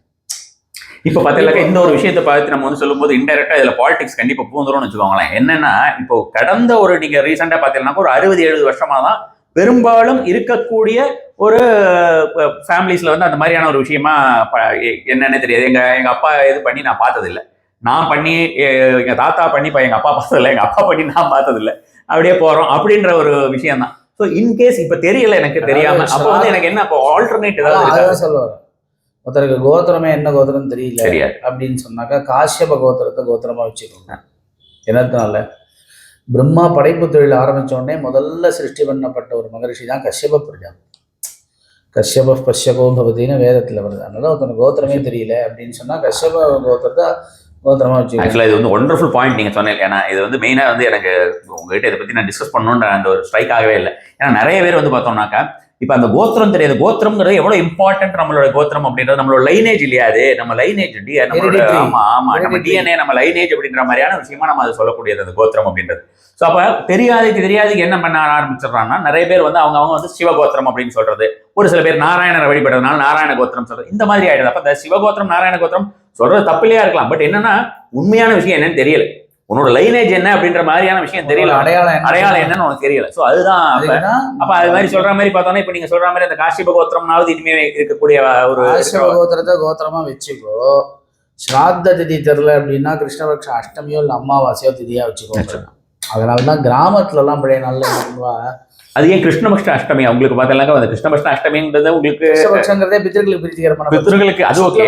இப்ப பாத்தீங்கன்னாக்கா இந்த ஒரு விஷயத்தை பார்த்து நம்ம வந்து சொல்லும்போது இன்டெரக்டா இதுல பாலிடிக்ஸ் கண்டிப்பா பூந்துரும்னு வச்சுக்கோங்களேன். என்னன்னா இப்போ கடந்த ஒரு நீங்க ரீசெண்டா பாத்தீங்கன்னா ஒரு அறுபது எழுபது வருஷமா தான் பெரும்பாலும் இருக்கக்கூடிய ஒரு ஃபேமிலிஸ்ல வந்து அந்த மாதிரியான ஒரு விஷயமா என்னன்னு தெரியாது. எங்க எங்க அப்பா இது பண்ணி நான் பார்த்தது இல்ல நான் பண்ணி எங்க தாத்தா பண்ணி இப்ப எங்க அப்பா பார்த்தது இல்ல எங்க அப்பா பண்ணி நான் பார்த்தது இல்ல அப்படியே போறோம் அப்படின்ற ஒரு விஷயம் தான் ஸோ இன்கேஸ் இப்ப தெரியல எனக்கு தெரியாம அப்போ வந்து எனக்கு என்ன அப்போ ஆல்டர்னேட் ஏதாவது இருக்கா? ஒருத்தருக்கு கோத்திரமே என்ன கோத்திரம் தெரியல அப்படின்னு சொன்னாக்கா காஷ்யப கோத்திரத்தை கோத்திரமா வச்சுக்கோங்க. என்னத்தினால? பிரம்மா படைப்பு தொழில் உடனே முதல்ல சிருஷ்டி பண்ணப்பட்ட ஒரு மகரிஷி தான் கஷ்யப பிரஜா கஷ்யப பஷ்யபோ பவதின்னு வேதத்துல வருது. அதனால ஒருத்தனுக்கு கோத்திரமே தெரியல அப்படின்னு சொன்னா கஷ்யப கோத்திரத்தை கோத்திரமா வச்சுக்கோங்க. ஆக்சுவலாக இது வந்து ஒண்டர்ஃபுல் பாயிண்ட் நீங்கள் சொன்னீங்க. ஏன்னா இது வந்து மெயினாக வந்து எனக்கு உங்ககிட்ட இதை பற்றி நான் டிஸ்கஸ் பண்ணணுன்ற அந்த ஒரு ஸ்ட்ரைக் ஆகவே இல்லை. ஏன்னா நிறைய பேர் வந்து பார்த்தோம்னாக்கா இப்போ அந்த கோத்திரம் தெரியாது. கோத்திரம்ங்கிறது எவ்வளோ இம்பார்ட்டன்ட் நம்மளோட கோத்திரம் அப்படின்றது. நம்மளோட லைனேஜ் இல்லையா அது? நம்ம லைனேஜ் டி நம்மளோட. ஆமா ஆமா. நம்ம. டிஎன்ஏ நம்ம லைனேஜ் அப்படின்ற மாதிரியான விஷயமா நம்ம அது சொல்லக்கூடியது அந்த கோத்திரம் அப்படின்றது. ஸோ அப்போ தெரியாதுக்கு தெரியாதுக்கு என்ன பண்ண ஆரம்பிச்சிடுறாங்கன்னா நிறைய பேர் வந்து அவங்க அவங்க வந்து சிவகோத்திரம் அப்படின்னு சொல்றது. ஒரு சில பேர் நாராயணரை வழிபடுறதுனால நாராயண கோத்திரம் சொல்றது. இந்த மாதிரி ஆயிடுது. அப்போ இந்த சிவகோத்திரம் நாராயண கோத்திரம் சொல்றது தப்பிலையா இருக்கலாம். பட் என்னன்னா உண்மையான விஷயம் என்னன்னு தெரியல. உன்னோட லைனேஜ் என்ன அப்படின்ற மாதிரியான விஷயம் தெரியல. அடையாளம்? அடையாளம் என்னன்னு உனக்கு தெரியல. சோ அதுதான் அப்ப அது மாதிரி சொல்ற மாதிரி பார்த்தோம்னா இப்ப நீங்க சொல்ற மாதிரி அந்த காசிப கோத்திரம்னாவது இனிமே இருக்கக்கூடிய ஒரு கோத்திரத்தை கோத்திரமா வச்சுக்கோ. ஸ்ராத்த திதி தெரில அப்படின்னா கிருஷ்ணபக்ஷ அஷ்டமியோ இல்லை அமாவாசையோ திதியா வச்சுக்கோ அதனாலதான் கிராமத்துல எல்லாம் பழைய பண்ணுவா? அது ஏன் கிருஷ்ணபக்ஷ அஷ்டமி? உங்களுக்கு பார்த்தீங்கன்னா அந்த கிருஷ்ணபக்ஷ அஷ்டமின்றது உங்களுக்கு கிருஷ்ணபக்ஷங்கிறதே பித்திருக்களுக்கு பிரீத்திகரமான பித்ருகளுக்கு அது ஓகே.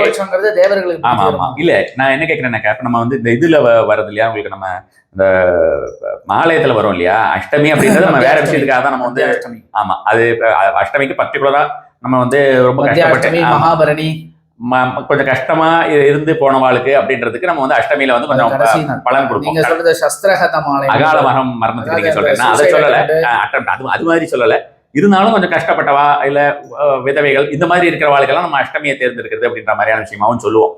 தேவர்களுக்கு ஆமா ஆமா. இல்ல நான் என்ன கேட்கறேன்னாக்கா இப்ப நம்ம வந்து இந்த இதுல வ- வரது இல்லையா? உங்களுக்கு நம்ம இந்த மாலயத்துல வரோம் இல்லையா? அஷ்டமி அப்படின்றது நம்ம வேற விஷயத்துக்காக தான் நம்ம வந்து அஷ்டமி ஆமா அது அஷ்டமிக்கு பர்டிகுலரா நம்ம வந்து ரொம்ப கஷ்டப்பட்டு மகாபரணி கொஞ்சம் கஷ்டமா இருந்து போனவாளுக்கு அப்படின்றதுக்கு நம்ம வந்து அஷ்டமியில வந்து கொஞ்சம். பலன் நீங்க கொடுப்போம் சொல்றது மாலை. அகால மரம் மரணத்துக்கு நீங்க அந்த அதை சொல்லல. attempt அது அது மாதிரி சொல்லல. இருந்தாலும் கொஞ்சம் கஷ்டப்பட்டவா இல்ல விதவைகள் இந்த மாதிரி இருக்கிற வாழ்க்கெல்லாம் நம்ம அஷ்டமியை தேர்ந்தெடுக்கிறது அப்படின்ற மாதிரியான விஷயமாவும் சொல்லுவோம்.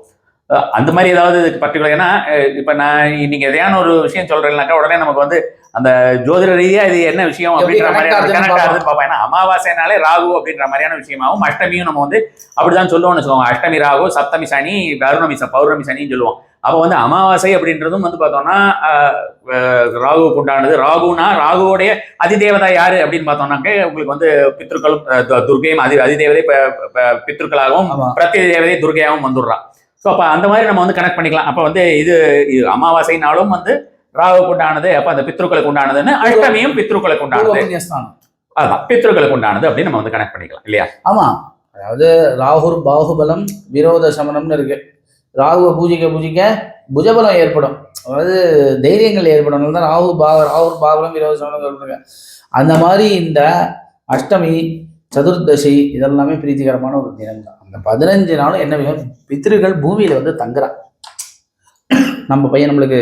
அந்த மாதிரி ஏதாவது பர்டிகுலர் ஏன்னா இப்ப நான் நீங்க எதையான ஒரு விஷயம் சொல்றேன்னாக்கா உடனே நமக்கு வந்து அந்த ஜோதிட ரீதியா இது என்ன விஷயம் அப்படின்ற ஆகுதுன்னு கனெக்ட் பார்ப்போம். ஏன்னா அமாவாசைனாலே ராகு அப்படின்ற மாதிரியான விஷயமாவும் அஷ்டமியும் நம்ம வந்து அப்படிதான் சொல்லுவோம்னு வச்சுக்கோங்க. அஷ்டமி ராகு சப்தமி சனி அருணமி பௌர்ணமி சனின்னு சொல்லுவோம். அப்போ வந்து அமாவாசை அப்படின்றதும் வந்து பார்த்தோம்னா ராகுவுக்கு உண்டானது. ராகுனா ராகுவோடைய அதிதேவதா யாரு அப்படின்னு பார்த்தோம்னாக்க உங்களுக்கு வந்து பித்ருக்களும் ஆஹ், து- துர்க்கையும் அதி அதிதேவதை பித்ருக்களாகவும் ஆமா. பிரத்ய தேவதை துர்கையாகவும் வந்துடுறான் ஸோ அப்போ அந்த மாதிரி நம்ம வந்து கனெக்ட் பண்ணிக்கலாம். அப்போ வந்து இது இது அமாவாசைனாலும் வந்து ராகுக்கு உண்டானது அப்போ அந்த பித்ருக்களுக்கு உண்டானதுன்னு அஷ்டமியும் பித்ருக்களுக்கு உண்டானது. அதான் பித்ருக்களுக்கு உண்டானது அப்படின்னு நம்ம வந்து கனெக்ட் பண்ணிக்கலாம் இல்லையா? ஆமா. அதாவது ராகுர் பாகுபலம் விரோத சமனம்னு இருக்கு. ராகுவை பூஜிக்க பூஜிக்க புஜபலம் ஏற்படும். அதாவது தைரியங்கள் ஏற்படும். தான் ராகு பா ராகுர் பாகுபலம் விரோத சமனம் சொல்றாங்க. அந்த மாதிரி இந்த அஷ்டமி சதுர்தசி இதெல்லாமே பிரீத்திகரமான ஒரு தினம் தான் அந்த பதினஞ்சு நாளும் என்ன விஷயம் பித்திருக்கள் பூமியில வந்து தங்குறான். நம்ம பையன் நம்மளுக்கு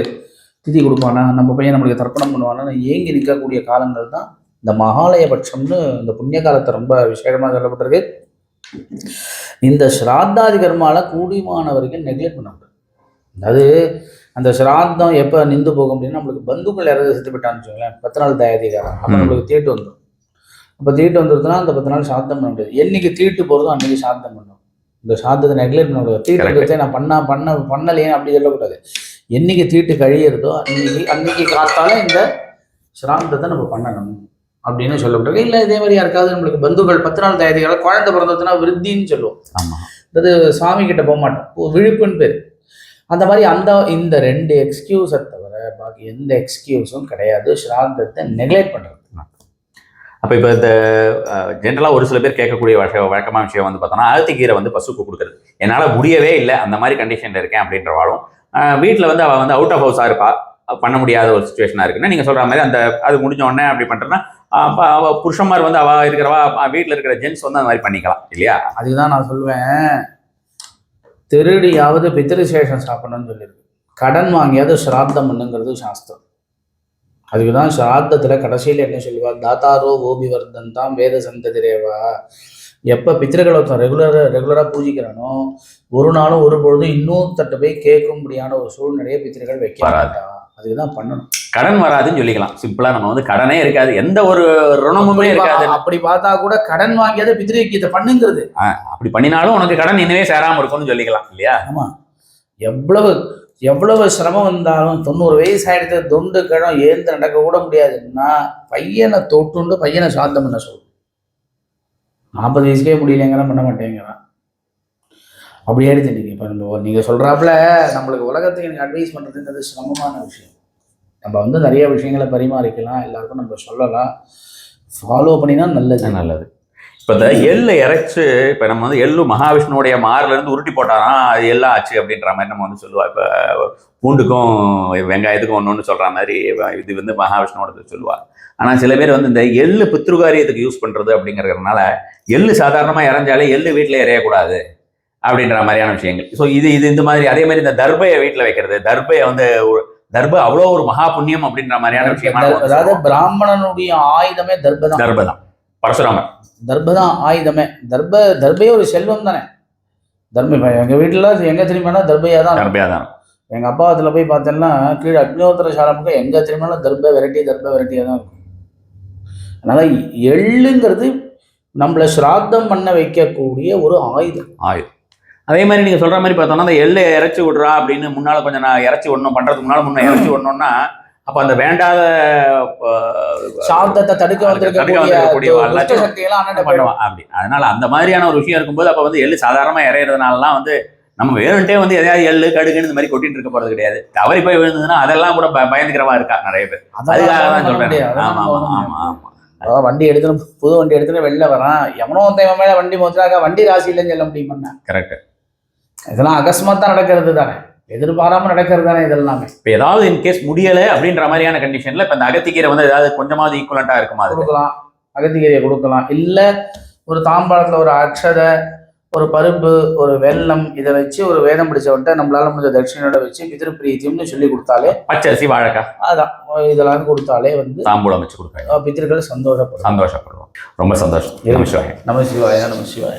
திதி கொடுப்பானா? நம்ம பையன் நம்மளுக்கு தர்ப்பணம் பண்ணுவானா ஏங்கி நிற்கக்கூடிய காலங்கள் தான் இந்த மகாலயபட்சம்னு இந்த புண்ணிய காலத்தை ரொம்ப விசேஷமாக சொல்லப்பட்டிருக்கு. இந்த ஸ்ராத்தாதி கர்மால கூடியமான வரைக்கும் நெக்லெக்ட் பண்ணக்கூடாது அது அந்த ஸ்ராத்தம் எப்போ நின்று போகும் அப்படின்னா நம்மளுக்கு பந்துக்கள் யாராவது செத்து போயிட்டான்னு வச்சுக்கோங்களேன். பத்து நாள் தயாதிகாரம். அப்போ. நம்மளுக்கு தீட்டு வந்துடும் அப்போ தீட்டு வந்துருதுன்னா அந்த பத்து நாள் சாத்தம் பண்ண முடியாது. என்னைக்கு தீட்டு போகிறதோ அன்னைக்கு சாத்தம் பண்ணணும் இந்த சாத்தத்தை நெக்லெக்ட் பண்ணக்கூடாது. தீட்டு. வந்துருச்சே நான் பண்ணா பண்ண பண்ணலையே அப்படி சொல்லக்கூடாது. என்னைக்கு தீட்டு கழியிறதோ அன்னைக்கு அன்னைக்கு காத்தால இந்த சிராந்தத்தை நம்ம பண்ணணும் அப்படின்னு சொல்லப்பட்டிருக்கு இல்லை இதே மாதிரி யாருக்காவது நம்மளுக்கு பந்துக்கள் பத்து நாள் தயாரிகள் குழந்தை பிறந்ததுன்னா விருத்தின்னு சொல்லுவோம். ஆமா. அது சாமி கிட்ட போக மாட்டோம். விழுப்புன்னு பேர். அந்த மாதிரி அந்த இந்த ரெண்டு எக்ஸ்கியூஸை தவிர பாக்கி எந்த எக்ஸ்கியூஸும் கிடையாது. ஸ்ராந்தத்தை நெக்லெக்ட் பண்ணுறது அப்போ இப்போ இந்த ஜென்ரலாக ஒரு சில பேர் கேட்கக்கூடிய வழக்கமான விஷயம் வந்து பார்த்தோம்னா அழுத்திக்கீரை வந்து பசுக்கு கொடுக்குறது. என்னால் முடியவே இல்லை அந்த மாதிரி கண்டிஷனில் இருக்கேன் அப்படின்ற வாழும். வீட்டில் வந்து அவள் வந்து அவுட் ஆஃப் ஹவுஸாக இருப்பா. பண்ண முடியாத ஒரு சுச்சுவேஷனாக இருக்குன்னா நீங்கள் சொல்கிற மாதிரி அந்த அது முடிஞ்ச உடனே அப்படி பண்ணுறேன்னா அப்போ அவள் புருஷன்மார் வந்து அவள் இருக்கிறவா வீட்டில் இருக்கிற ஜென்ஸ் வந்து அந்த மாதிரி பண்ணிக்கலாம் இல்லையா? அதுதான் நான் சொல்லுவேன். திருடியாவது பித்திருசேஷம் சாப்பிடணும்னு சொல்லியிருக்கு கடன் வாங்கியாவது சிராப்தம் பண்ணுங்கிறது சாஸ்திரம். அதுக்கு தான் ஸ்ராத்தத்தில் கடைசியில் என்ன சொல்லுவா? தாத்தாரோ ஓபி வர்தந்தாம் வேத சந்ததிரேவா எப்போ பித்திருக்களை ரெகுலராக ரெகுலராக பூஜிக்கிறானோ ஒரு நாளும் ஒரு பொழுதும் இன்னும் தட்டு போய் கேட்கும்படியான ஒரு சூழ்நிலையை பித்திருக்கள் வைக்க வராது. மாட்டா. அதுக்கு தான் பண்ணணும். கடன் வராதுன்னு சொல்லிக்கலாம். சிம்பிளாக நம்ம வந்து கடனே இருக்காது. எந்த ஒரு ருணமுமே இருக்காது. அப்படி பார்த்தா கூட கடன் வாங்கியாவது பித்திருக்கு இதை பண்ணுங்கிறது. அப்படி பண்ணினாலும் உனக்கு கடன் இன்னவே சேராமல் இருக்கும்னு சொல்லிக்கலாம் இல்லையா? ஆமா. எவ்வளவு எவ்வளவு சிரமம் வந்தாலும் தொண்ணூறு வயசு ஆயிடுத்து தொண்டு கிழம் ஏந்து நடக்க கூட முடியாதுன்னா பையனை தொட்டுண்டு பையனை சாந்தம் பண்ண சொல்லு. நாற்பது வயசுக்கே முடியலைங்கிறான் பண்ண மாட்டேங்கிறான். அப்படி ஆயிடுச்சு நீங்கள் இப்போ நம்ம நீங்கள் சொல்கிறாப்புல நம்மளுக்கு உலகத்துக்கு எனக்கு அட்வைஸ் பண்ணுறதுங்கிறது சிரமமான விஷயம். நம்ம வந்து நிறைய விஷயங்களை பரிமாறிக்கலாம் எல்லாருக்கும் நம்ம சொல்லலாம். ஃபாலோ பண்ணினா நல்லது. நல்லது. இப்போ இந்த எள்ளு இறைச்சு இப்போ நம்ம வந்து எள்ளு மகாவிஷ்ணுவுடைய மார்ல இருந்து உருட்டி போட்டாராம் அது எல்லாம் ஆச்சு அப்படின்ற மாதிரி நம்ம வந்து சொல்லுவா. இப்போ பூண்டுக்கும் வெங்காயத்துக்கும் ஒன்று ஒன்று சொல்ற மாதிரி இது வந்து மகாவிஷ்ணுவோட சொல்லுவா. ஆனால் சில பேர் வந்து இந்த எள்ளு பித்ருகாரியத்துக்கு யூஸ் பண்றது அப்படிங்கிறதுனால எள்ளு சாதாரணமாக இறஞ்சாலே எள்ளு வீட்டில் எறையக்கூடாது அப்படின்ற மாதிரியான விஷயங்கள். ஸோ இது இது இந்த மாதிரி அதே மாதிரி இந்த தர்பையை வீட்டில் வைக்கிறது. தர்பையை வந்து தர்ப அவ்வளோ ஒரு மகா புண்ணியம் அப்படின்ற மாதிரியான விஷயமா நம்ம வந்து அதாவது. பிராமணனுடைய ஆயுதமே தர்பதான். தர்பை தான் பரசுராமர் தர்பதான் ஆயுதமே. தர்ப தர்பே ஒரு செல்வம் தானே. தர்ம எங்கள் வீட்டில் எங்கே திரும்பினா தர்பையாக தான். தர்பையா தான். எங்கள் அப்பா அதில் போய் பார்த்தேன்னா கீழே அக்னிஹோத்திர சாலமுக்கு எங்கே திரும்பினாலும் தர்ப வெரைட்டி தர்ப வெரைட்டியாக தான் இருக்கும். அதனால் எள்ளுங்கிறது நம்மளை ஸ்ராத்தம் பண்ண வைக்கக்கூடிய ஒரு ஆயுதம். ஆயுதம். அதே மாதிரி நீங்க சொல்ற மாதிரி பார்த்தோம்னா அந்த எள்ளு இறச்சி விடுறா அப்படின்னு முன்னால கொஞ்சம் நான் இறச்சி விடணும் பண்றதுக்கு முன்னால முன்ன இறச்சி விடணும்னா அப்ப அந்த வேண்டாத சாந்தத்தை தடுக்க வந்திருக்கக்கூடிய பண்ணுவான் அப்படி. அதனால அந்த மாதிரியான ஒரு விஷயம் இருக்கும்போது அப்ப வந்து எள்ளு சாதாரணமா இறையிறதுனாலலாம் வந்து நம்ம வேணும்ட்டே வந்து எதையாவது எள்ளு கடுகுன்னு இந்த மாதிரி கொட்டிட்டு இருக்க போறது கிடையாது. தவறி போய் விழுந்ததுன்னா அதெல்லாம் கூட பயந்துக்கிறவா இருக்கா? நிறைய பேர். அதுக்காக தான் சொல்றேன். ஆமா ஆமா ஆமா ஆமா. அதாவது வண்டி எடுத்துன்னு புது வண்டி எடுத்துன்னு வெளில வரான் எவனோ ஒருத்தன் மேல வண்டி மோத்துறாக்க வண்டி ராசி இல்லைன்னு சொல்ல முடியுமா கரெக்ட் இதெல்லாம் அகஸ்மாத்தா நடக்கிறது தானே. எதிர்பாராம நடக்கிறது தானே இதெல்லாமே. இப்போ ஏதாவது இன் கேஸ் முடியல அப்படின்ற மாதிரியான கண்டிஷன்ல இப்ப இந்த அகத்திக்கீரை வந்து ஏதாவது கொஞ்சமாவது ஈக்குவலண்டா இருக்குமா அது கொடுக்கலாம். அகத்திகீரையை கொடுக்கலாம். இல்ல ஒரு தாம்பாளத்துல ஒரு அக்ஷதை ஒரு பருப்பு ஒரு வெல்லம் இதை வச்சு ஒரு வேதம் பிடிச்சவன்ட்ட நம்மளால முடிஞ்ச தட்சிணையோட வச்சு பிதிருப்பிரீத்தியம்னு சொல்லி கொடுத்தாலே பச்சரிசி வாழைக்காய். அதான். இதெல்லாம் கொடுத்தாலே வந்து தாம்பூலம் வச்சு கொடுப்பாங்க பித்திருக்கள் சந்தோஷப்படும் சந்தோஷப்படுவோம் ரொம்ப சந்தோஷம். நம சிவாய நம சிவாய நம சிவாய